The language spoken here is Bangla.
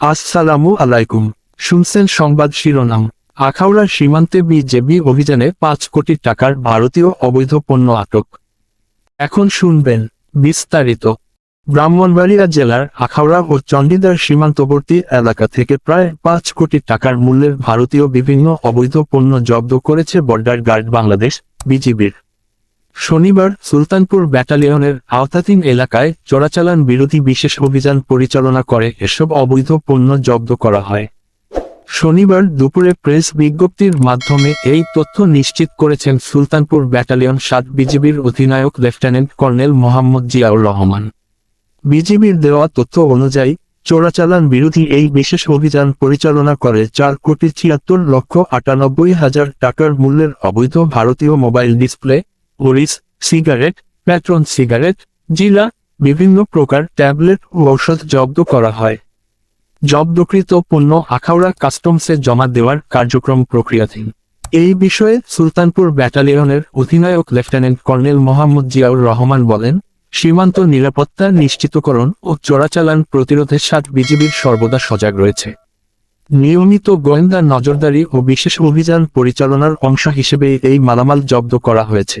আসসালামু আলাইকুম। শুনছেন সংবাদ শিরোনাম। আখাউড়ার সীমান্তে বিজেপি অভিযানে পাঁচ কোটি টাকার ভারতীয় অবৈধ পণ্য আটক। এখন শুনবেন বিস্তারিত। ব্রাহ্মণবাড়িয়া জেলার আখাউড়া ও চণ্ডীদার সীমান্তবর্তী এলাকা থেকে প্রায় পাঁচ কোটি টাকার মূল্যের ভারতীয় বিভিন্ন অবৈধ পণ্য জব্দ করেছে বর্ডার গার্ড বাংলাদেশ, বিজিবির। শনিবার সুলতানপুর ব্যাটালিয়নের আওতাধীন এলাকায় চোরাচালান বিরোধী বিশেষ অভিযান পরিচালনা করে এসব অবৈধ পণ্য জব্দ করা হয়। শনিবার দুপুরে প্রেস বিজ্ঞপ্তির মাধ্যমে এই তথ্য নিশ্চিত করেছেন সুলতানপুর ব্যাটালিয়ন সাত বিজিবির অধিনায়ক লেফটেন্যান্ট কর্নেল মোহাম্মদ জিয়াউর রহমান। বিজিবির দেওয়া তথ্য অনুযায়ী, চোরাচালান বিরোধী এই বিশেষ অভিযান পরিচালনা করে চার কোটি ছিয়াত্তর লক্ষ আটানব্বই হাজার টাকার মূল্যের অবৈধ ভারতীয় mobile display Oris cigarette Patron cigarette, জিলা, বিভিন্ন প্রকার ট্যাবলেট ও ঔষধ জব্দ করা হয়। জব্দকৃত পণ্য আখাউড়া কাস্টমসে জমা দেওয়ার কার্যক্রম প্রক্রিয়াধীন। এই বিষয়ে সুলতানপুর ব্যাটালিয়নের অধিনায়ক লেফটেন্যান্ট কর্নেল মোহাম্মদ জিয়াউর রহমান বলেন, সীমান্ত নিরাপত্তা নিশ্চিতকরণ ও চোরাচালান প্রতিরোধে সাত বিজিবির সর্বদা সজাগ রয়েছে। নিয়মিত গোয়েন্দা নজরদারি ও বিশেষ অভিযান পরিচালনার অংশ হিসেবে এই মালামাল জব্দ করা হয়েছে।